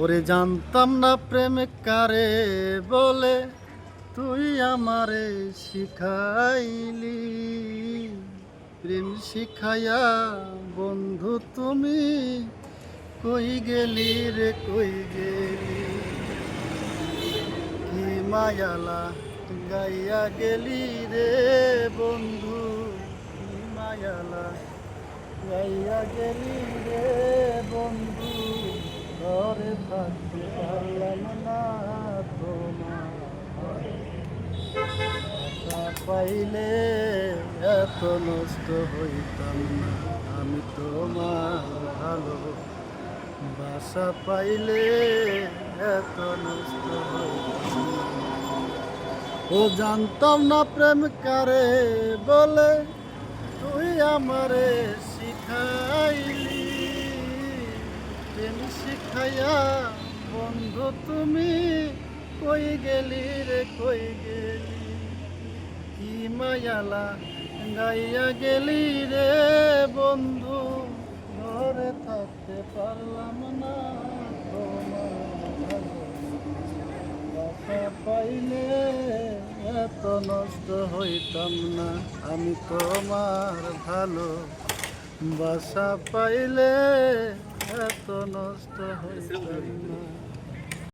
ওরে জানতাম না প্রেম কারে বলে, তুই আমারে শিখাইলি। প্রেম শিখাইয়া, বন্ধু তুমি কই গেলি রে, কই গেলি? কি মায়ালা গাইয়া গেলি রে, বন্ধু? কি মায়ালা গাইয়া গেলি রে বন্ধু ঘরে থাকতে পারলাম না তোমার আশা পাইলে এত নষ্ট হইতাম না। আমি তোমার ভালো বাসা পাইলে এত নষ্ট হইতাম। ও জানতাম না প্রেম কারে বলে, তুই আমারে শিখাইলি। প্রেম শিখাইয়া, বন্ধু তুমি কই গেলি রে, কই গেলি? মায়ালা, গাইয়া গেলি রে বন্ধু, ঘরে থাকতে পারলাম না তোমার পাইলে এত নষ্ট হইতাম না, আমি তোমার ভালো বাসা পাইলে এত নষ্ট হইতাম না।